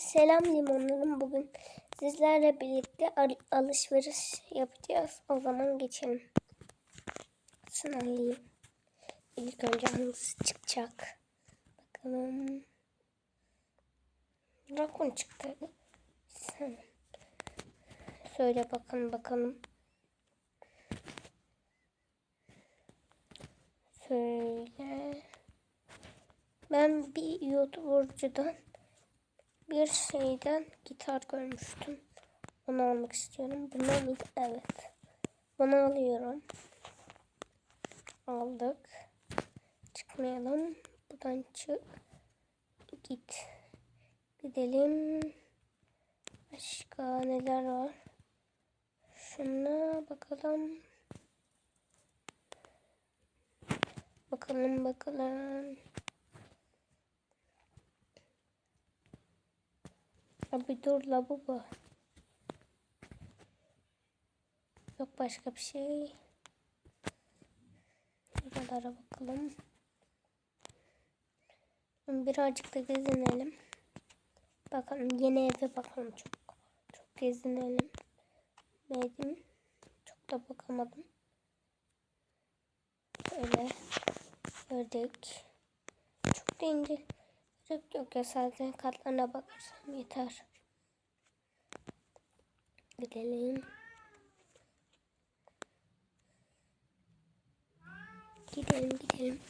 selam limonlarım. Bugün sizlerle birlikte al- alışveriş yapacağız. O zaman geçelim. Sınavlayayım. İlk önce hangisi çıkacak? Bakalım. Rakun çıktı. Sen. Söyle bakalım bakalım. Söyle. Ben bir YouTuber'cıdan bir şeyden gitar görmüştüm. Onu almak istiyorum. Bunlar mıydı? Evet. Bunu alıyorum. Aldık. Çıkmayalım. Buradan çık. Git. Gidelim. Başka neler var? Şuna bakalım. Bakalım bakalım. Abi dur la baba. Yok başka bir şey. Buralara bakalım. Birazcık da gezinelim. Bakalım yeni eve bakalım çok. Çok gezinelim. Beğendim. Çok da bakamadım. Öyle gördük. Çok da ince. Yok yok ya sadece katlarına bakarsam yeter. Gidelim. Gidelim gidelim.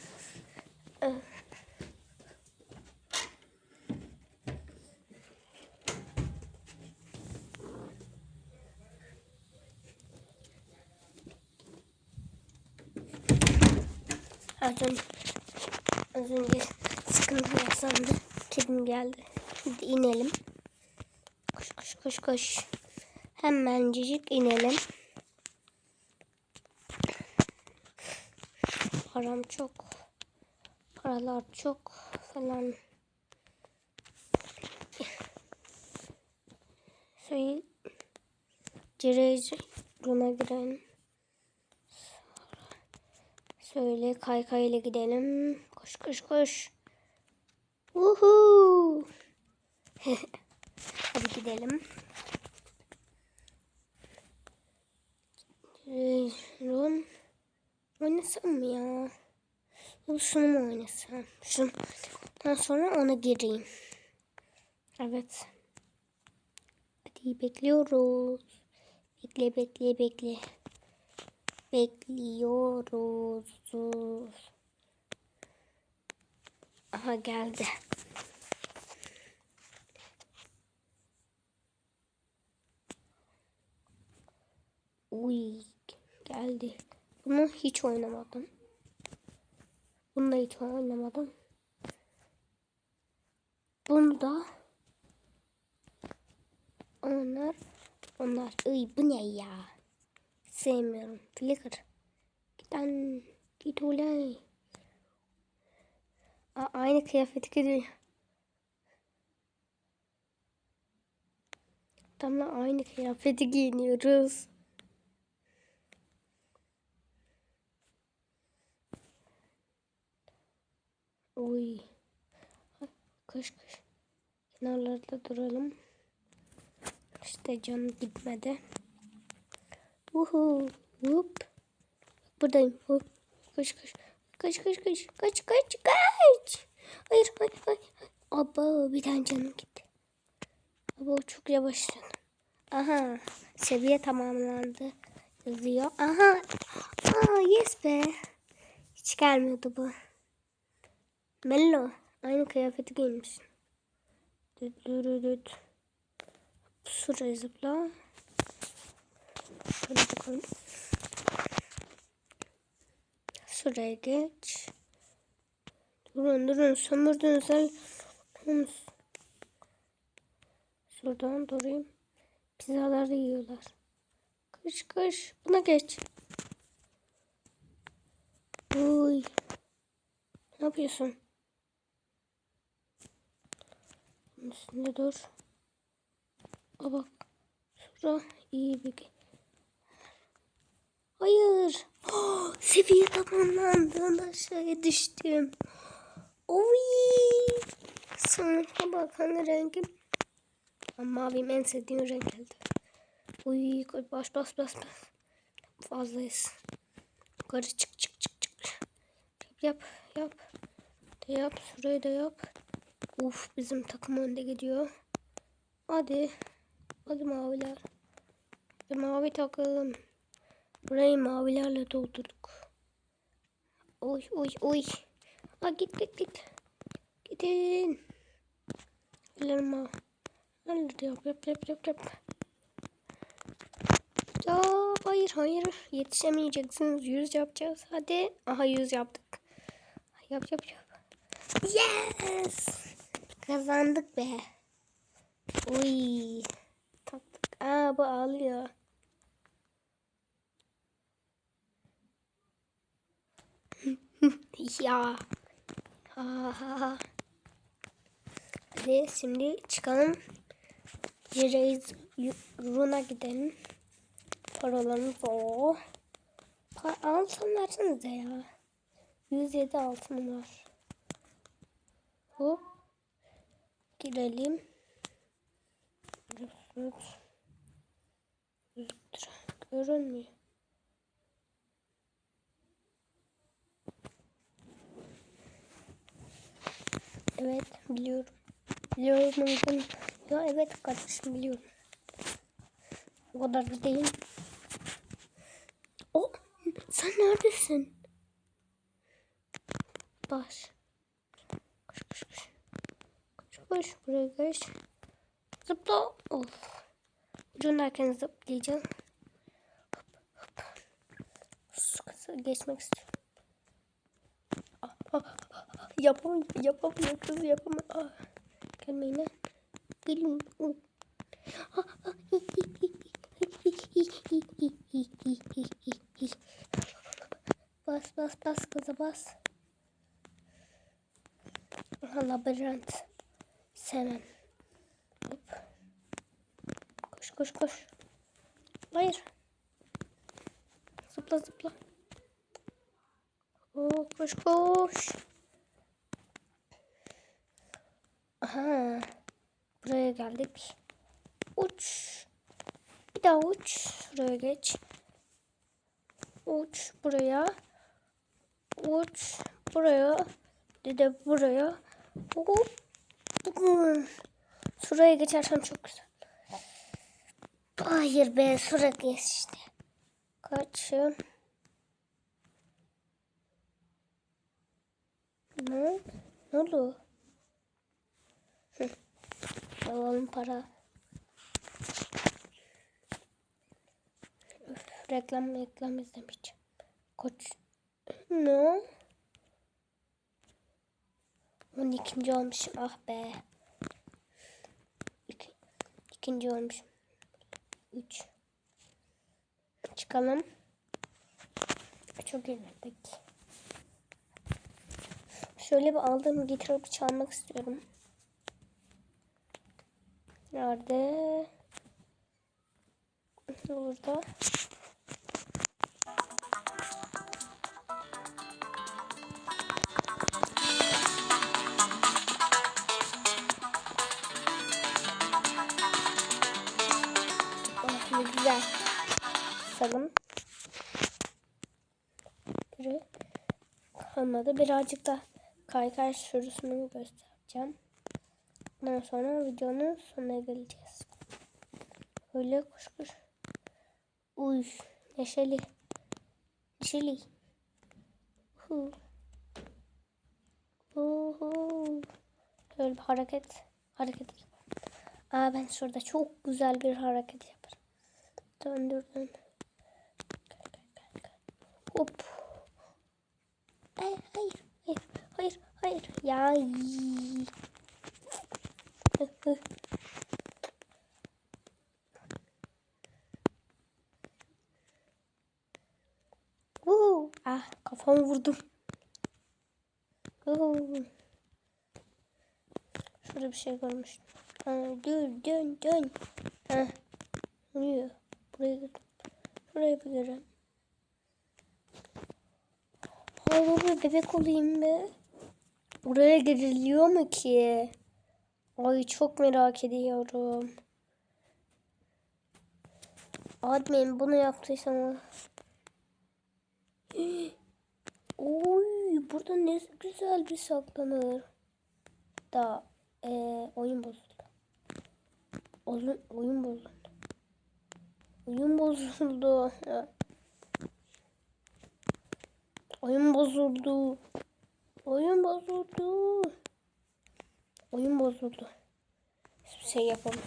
Öf. Az önce, sıkıntı yaşandı. Kedim geldi. Hadi inelim. Koş koş koş koş. Hemencik inelim. Param çok. Paralar çok falan. Şey, Cireci Runa girelim. Şöyle kaykayla gidelim. Koş koş koş. Uhu. Hadi gidelim. Ron. Oynasam mı ya? Yok şunu mu oynasam? Şunu. Daha sonra ona gireyim. Evet. Hadi bekliyoruz. Bekle bekle bekle. Bekliyoruz. Aha geldi. Uy geldi. Bunu hiç oynamadım. Bunu da hiç oynamadım. Bunu da onlar onlar. Iy bu ne ya? Sevmiyorum. Flicker. Giden git olay. Aynı kıyafeti giyiyor. Tamla aynı kıyafeti giyiniyoruz. Uy. Koş koş. Kenarlarda duralım. İşte can gitmedi. Uhu. Hop. Buradayım. Hop. Koş koş. Kaç kaç kaç. Kaç kaç kaç. Hayır hayır hayır. Aba bir tane canım gitti. Aba çok yavaşladı. Aha. Seviye tamamlandı. Yazıyor. Aha. Aa yes be. Hiç gelmiyordu bu. Mello. Aynı kıyafeti giymişsin. Düt düt düt. Şuraya zıpla. Şöyle bakalım. Şuraya geç. Durun durun sömürdünüz el. Şuradan durayım. Pizzaları yiyorlar. Kış kış. Buna geç. Uy. Ne yapıyorsun? Bunun üstünde dur. Aa bak. Şura iyi bir Hayır. Oh, seviye tamamlandı. Aşağıya düştüm. Oy. Sonra bakan rengim Mavim en sevdiğim renk geldi. Uy bas bas bas bas. Fazlayız. Yukarı çık çık çık çık. Yap yap yap. De yap şurayı da yap. Uf bizim takım önde gidiyor. Hadi. Hadi maviler. Hadi mavi takım. Burayı mavilerle doldurduk. Oy oy oy. Ha git git git. Gidin. Ellerim mavi. Hadi yap yap yap yap yap. Ya hayır hayır yetişemeyeceksiniz. Yüz yapacağız. Hadi. Aha yüz yaptık. Yap yap yap. Yes. Kazandık be. Uy. Taktık. Aa bu ağlıyor. ya. Ha ha ha. Hadi şimdi çıkalım. Yereyiz Runa gidelim. Paralarımız o. Pa altın versenize ya. 107 altın var. Hop. Girelim. Görünmüyor. Evet biliyorum. Biliyorum uygun. Ya evet kardeşim biliyorum. O kadar da değil. O sen neredesin? Baş. Koş koş koş. Koş buraya koş. Zıpla. Of. Ucundayken zıplayacağım. Hop hop. Su geçmek istiyorum. Ah, ah, ah, ah. Yapamıyor, yapamıyor kız yapamıyor. Ah. Gelmeyin lan. Gelin. Uh. Ah, ah. Bas bas bas kıza bas. Aha labirent. Sevmem. Hop. Koş koş koş. Hayır. Zıpla zıpla. Oh, koş koş. Aha. Buraya geldik. Uç. Bir daha uç. Şuraya geç. Uç buraya. Uç buraya. Bir de buraya. Hop. Şuraya geçersem çok güzel. Hayır be sıra geçti. Kaçım. Ne? Ne oldu? Alalım para. Öf, reklam reklam izlemeyeceğim. Koç. Ne? 12. olmuşum. Ah be. İki, ikinci olmuşum. 3. Çıkalım. Çok ilerledik. Şöyle bir aldığım getirip çalmak istiyorum. Nerede? Burada. Güzel. Salım. Biri kalmadı. Birazcık da kaykay sürüsünü göstereceğim. Ondan sonra videonun sonuna geleceğiz. Öyle koş koş. Uy neşeli. Neşeli. Hu hu. Böyle bir hareket. Hareket Aa ben şurada çok güzel bir hareket yaparım. Döndür dön. Hop. Hayır hayır hayır hayır hayır. Ya. Uuu. Ah kafamı vurdum. Uuu. Şurada bir şey görmüştüm. Ha, dön dön dön. Ha. Niye? Buraya gir. Buraya bir girelim. Ha baba bebek olayım be. Buraya giriliyor mu ki? Ay çok merak ediyorum. Admin bunu yaptıysam Oy burada ne güzel bir saklanır. Da eee oyun bozuldu. Oyun, oyun bozuldu. Oyun bozuldu. Oyun bozuldu. Oyun bozuldu. Oyun bozuldu. Hiçbir şey yapamam.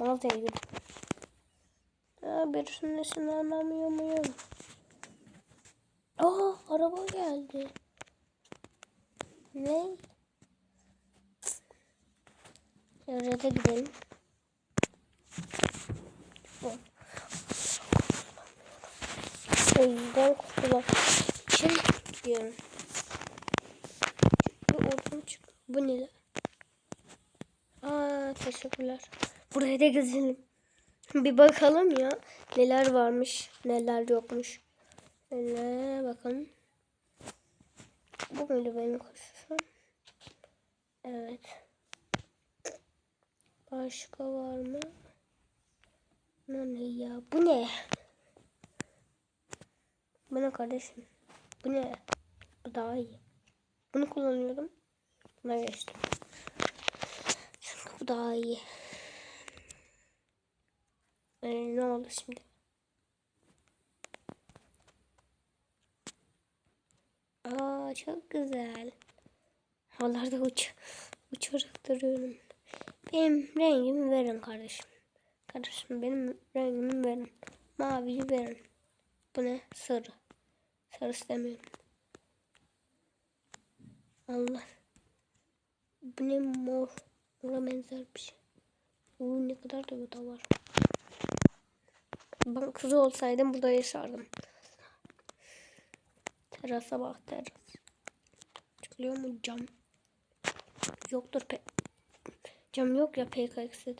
Mağazaya gidelim. Ya birisinin ismini anlamıyor muyum? Aa araba geldi. Ne? Da gidelim. O yüzden kutular için gidiyorum. Çünkü oradan çık. Bu ne lan? Aa teşekkürler. Buraya da gezelim. Bir bakalım ya. Neler varmış, neler yokmuş. Şöyle bakalım. Bu muydu benim koşuşum? Evet. Başka var mı? Bu ne ya? Bu ne? Bu kardeşim? Bu ne? Bu daha iyi. Bunu kullanıyorum. Buna geçtim. Çünkü bu daha iyi. Ee, ne oldu şimdi? Aa çok güzel. Havalarda uç, uçarak duruyorum. Benim rengimi verin kardeşim. Kardeşim benim rengimi verin. Maviyi verin. Bu ne? Sarı. Sarı istemiyorum. Allah. Bu ne mor? Mora benzer bir şey. Oo, ne kadar da bu da var. Ben kız olsaydım burada yaşardım. Terasa bak teras. Çıkıyor mu cam? Yoktur pe cam yok ya PKX'de.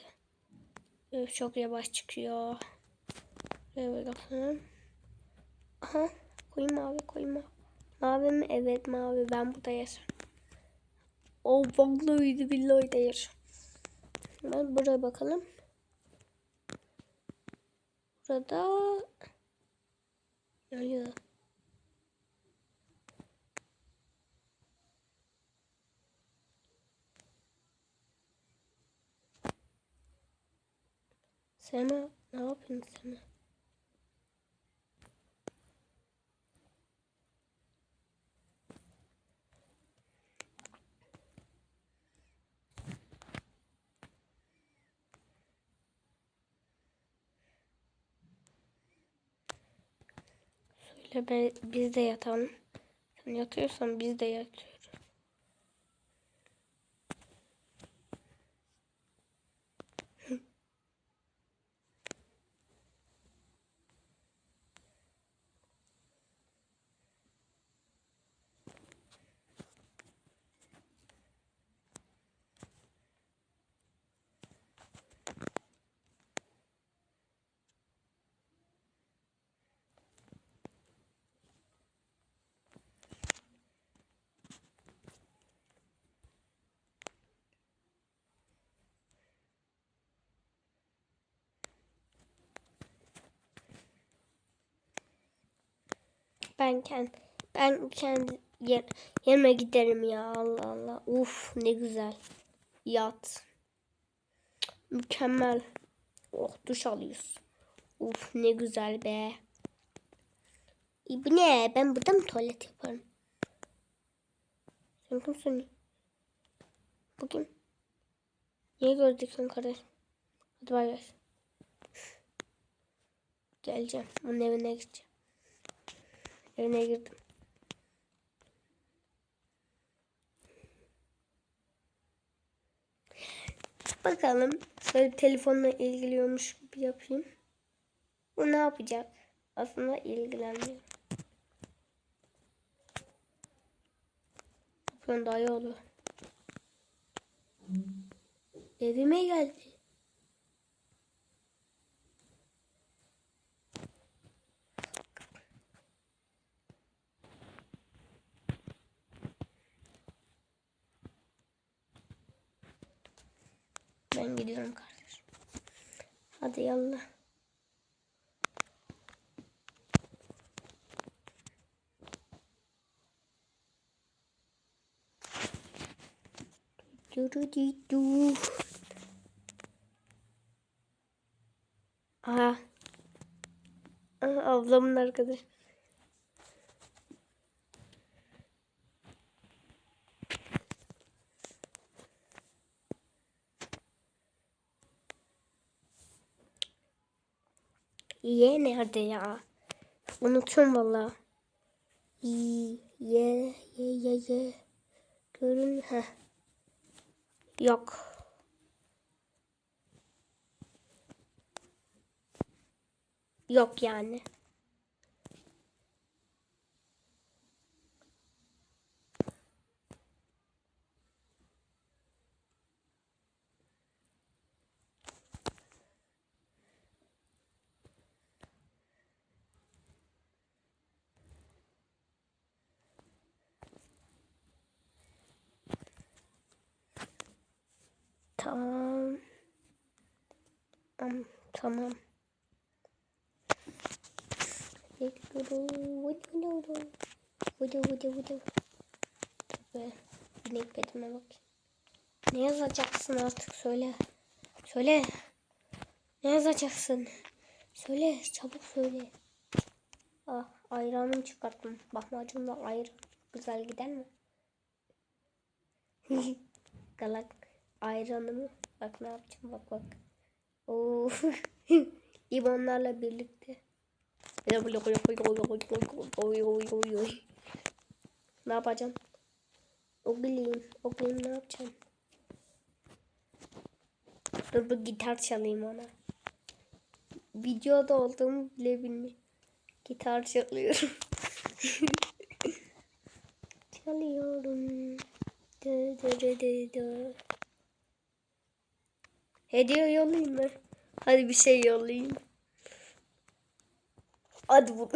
Evet, çok yavaş çıkıyor. Evet bakalım. Aha koyu mavi koyu mavi. Mavi mi? Evet mavi. Ben burada yaşarım. O vallahi billahi de yaşarım. Ben buraya bakalım. Burada yanıyor. Sema ne yapıyorsun Sema? Söyle be, biz de yatalım. Sen yatıyorsan biz de yatıyoruz. Ben kendi ben kendi yer, yerime giderim ya Allah Allah. Uf ne güzel. Yat. Mükemmel. Oh duş alıyoruz. Uf ne güzel be. E, bu ne? Ben burada mı tuvalet yaparım? Sen kimsin? Bu kim? Niye gördük kardeşim? Hadi bay bay. Geleceğim. Onun evine gideceğim. Evine girdim. Bakalım. Şöyle telefonla ilgiliyormuş gibi yapayım. Bu ne yapacak? Aslında ilgilenmiyor. Yapıyorum daha iyi olur. Evime geldi. ben gidiyorum kardeşim. Hadi yallah. Aha. Aha ablamın arkadaşı. Ye nerede ya? Unutuyorum valla. Y, ye, ye, ye, ye. Görün. Heh. Yok. Yok yani. Tamam. Tamam. Tamam. Vudu vudu. Vudu. Tabii. Bak. Ne yazacaksın artık söyle. Söyle. Ne yazacaksın? Söyle. Çabuk söyle. Ah ayranımı çıkarttım. Lahmacunla ayran. Güzel gider mi? Galak ayranımı. Bak ne yapacağım bak bak. Oo. Limonlarla birlikte. Ne yapacağım? Ogleyim. Ogleyim ne yapacağım? Dur bir gitar çalayım ona. Videoda olduğumu bile bilmiyorum. Gitar çalıyorum. Çalıyorum. Dı dı dı dı dı. Hediye yollayayım mı? Hadi bir şey yollayayım. Hadi bu.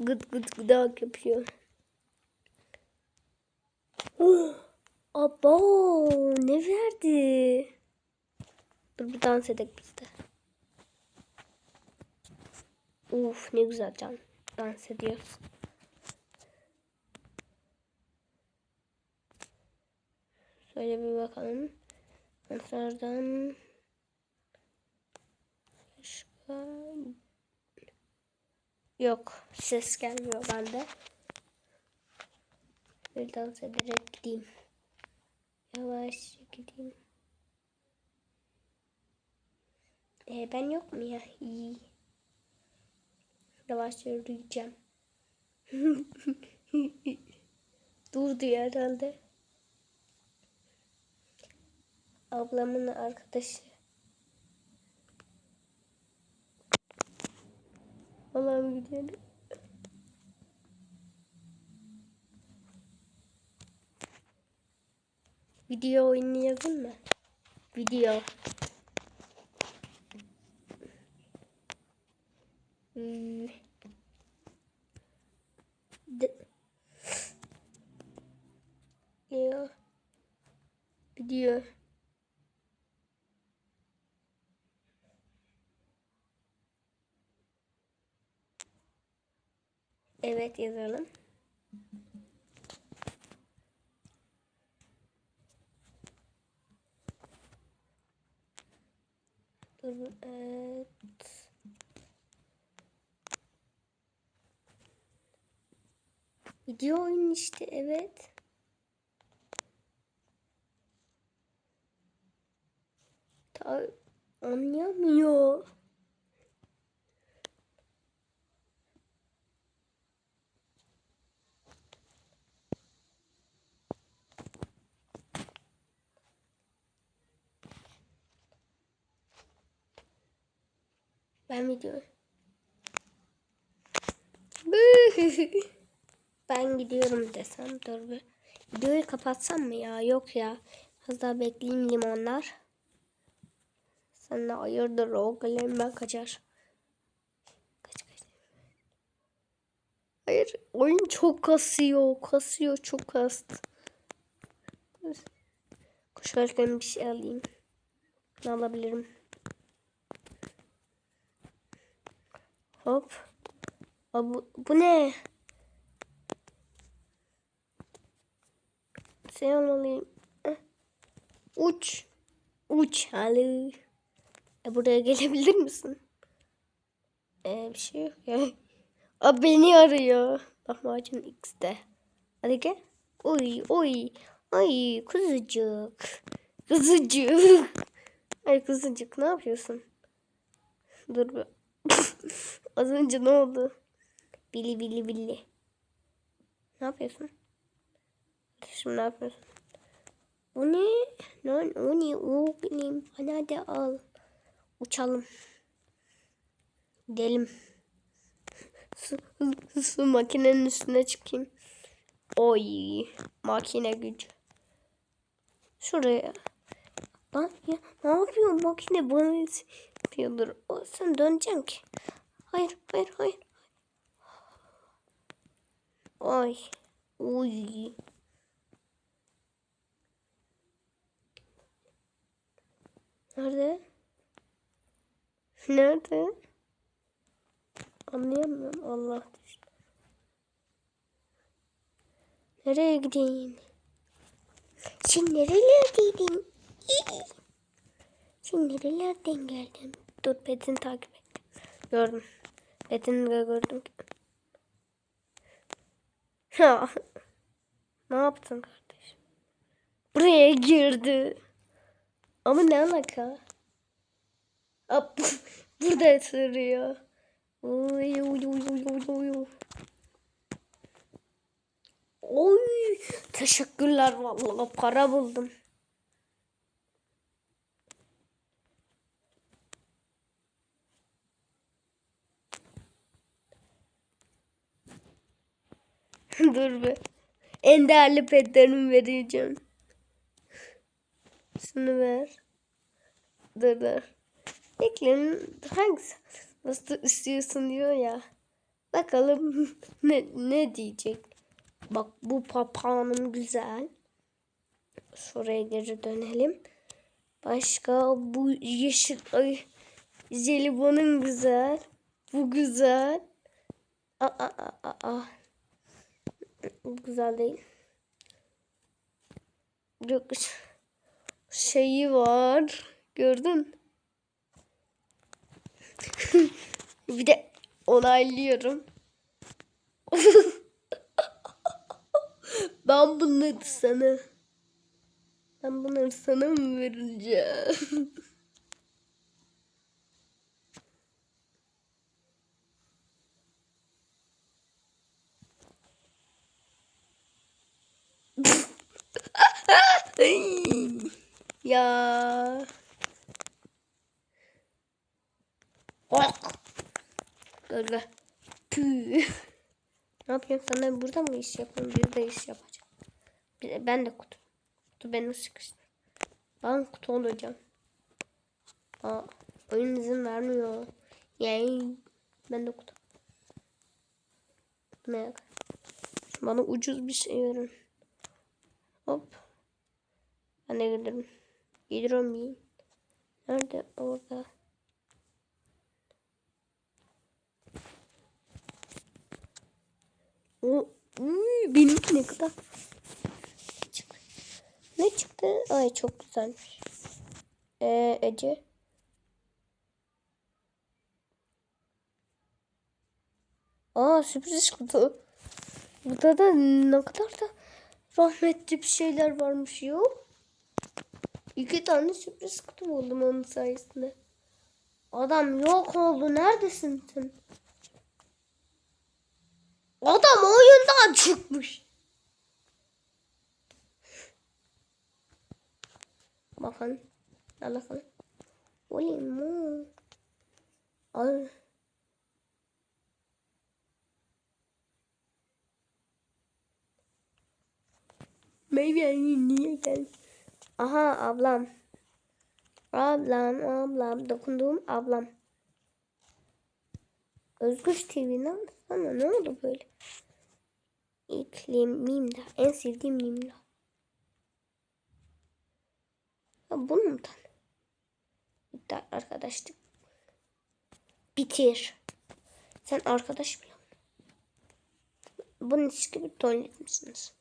Gıt gıt gıdak yapıyor. Abo ne verdi? Dur bir dans edelim biz de. Uf ne güzel can. Dans ediyoruz. Şöyle bir bakalım. Danslardan başka yok. Ses gelmiyor bende. Bir dans ederek gideyim. Yavaş gideyim. Ee, ben yok mu ya? İyi. Yavaş yürüyeceğim. Dur diyor herhalde. Ablamın arkadaşı. Allah'ım gidiyorum. Video oynayalım mı? Video. Hmm. Video. Video. Evet yazalım. Evet. Video oyun işte evet. Ta anlayamıyor. Ben video. ben gidiyorum desem dur bir. Videoyu kapatsam mı ya? Yok ya. Az daha bekleyeyim limonlar. Sen de hayırdır o ben kaçar. Kaç kaç. Hayır oyun çok kasıyor. Kasıyor çok kastı. Koşarken bir şey alayım. Ne alabilirim? Hop. Aa, bu, bu ne? Almalıyım. Eh. Uç. Uç halı. E, buraya gelebilir misin? Ee, bir şey yok ya. Aa, beni arıyor. Lahmacun X'de. Hadi gel. Oy oy. Ay kuzucuk. Kuzucuk. Ay kuzucuk ne yapıyorsun? Dur be. Az önce ne oldu? Bili bili bili. Ne yapıyorsun? Şimdi ne yapıyorsun? Bu ne? Lan o ne? O benim. Hadi hadi al. Uçalım. Gidelim. Su, su makinenin üstüne çıkayım. Oy. Makine gücü. Şuraya. Lan ya ne yapıyorsun makine bana yapıyordur. O, sen döneceksin ki. Hayır hayır hayır. Ay. Uy. Nerede? Nerede? Anlayamıyorum. Allah düştü. Nereye gideyim? Sen nerelerdeydin? Sen nerelerden geldin? Dur Betin'i takip et. Gördüm. Betin'i de gördüm. Ha. Ne yaptın kardeşim? Buraya girdi. Ama ne alaka? Aa, Burada sürüyor. Oy oy oy oy oy oy. Oy teşekkürler vallahi para buldum. Dur be. En değerli petlerimi vereceğim. Şunu ver. Dur dur. Bekleyin hangisi nasıl istiyorsun diyor ya. Bakalım ne, ne diyecek. Bak bu papağanım güzel. Şuraya geri dönelim. Başka bu yeşil ay jelibonun güzel. Bu güzel. Aa, aa, aa, aa. Bu güzel değil. Şeyi var. Gördün? bir de onaylıyorum. ben bunları sana ben bunları sana mı vereceğim? ya. Ok. Gölge. Püh. Ne yapıyorsun? Sen burada mı iş yapıyorsun? Bir de iş yapacağım. Ben de kutu. Kutu beni sıkıştı. Ben kutu olacağım. Aa, oyun izin vermiyor. Yani ben de kutu. Ne? Bana ucuz bir şey verin. Hop. Ben de giderim. Gidiyorum bir. Nerede? Orada. O benimki ne kadar. Ne çıktı? Ay çok güzelmiş. Ee, Ece. Aa sürpriz kutu. Burada da ne kadar da rahmetli bir şeyler varmış yok. İki tane sürpriz kutu buldum onun sayesinde. Adam yok oldu. Neredesin sen? Adam oyundan çıkmış. Bakın. Al bakın. Oley mu. Al. Meyve niye gel? Aha ablam. Ablam ablam dokunduğum ablam. Özgür TV'den ama ne oldu böyle? İklim mimler. En sevdiğim mimler. Ya bunu mu tan? Arkadaşlık. Bitir. Sen arkadaş bile. Bunun ilişki bir tuvalet misiniz?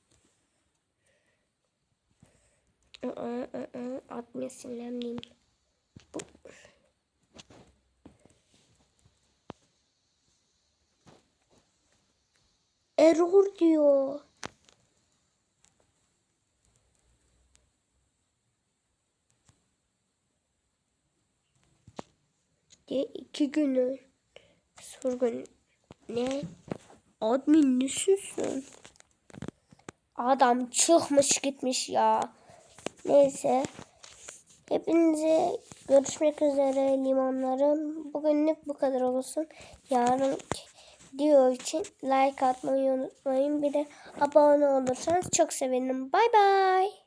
Admin sinirlenmeyeyim. Error diyor. diye iki günü. Sorgun ne? Admin nesisin adam çıkmış gitmiş ya neyse. Hepinize görüşmek üzere limonlarım bugünlük bu kadar olsun. Yarın video için like atmayı unutmayın. Bir de abone olursanız çok sevinirim. Bay bay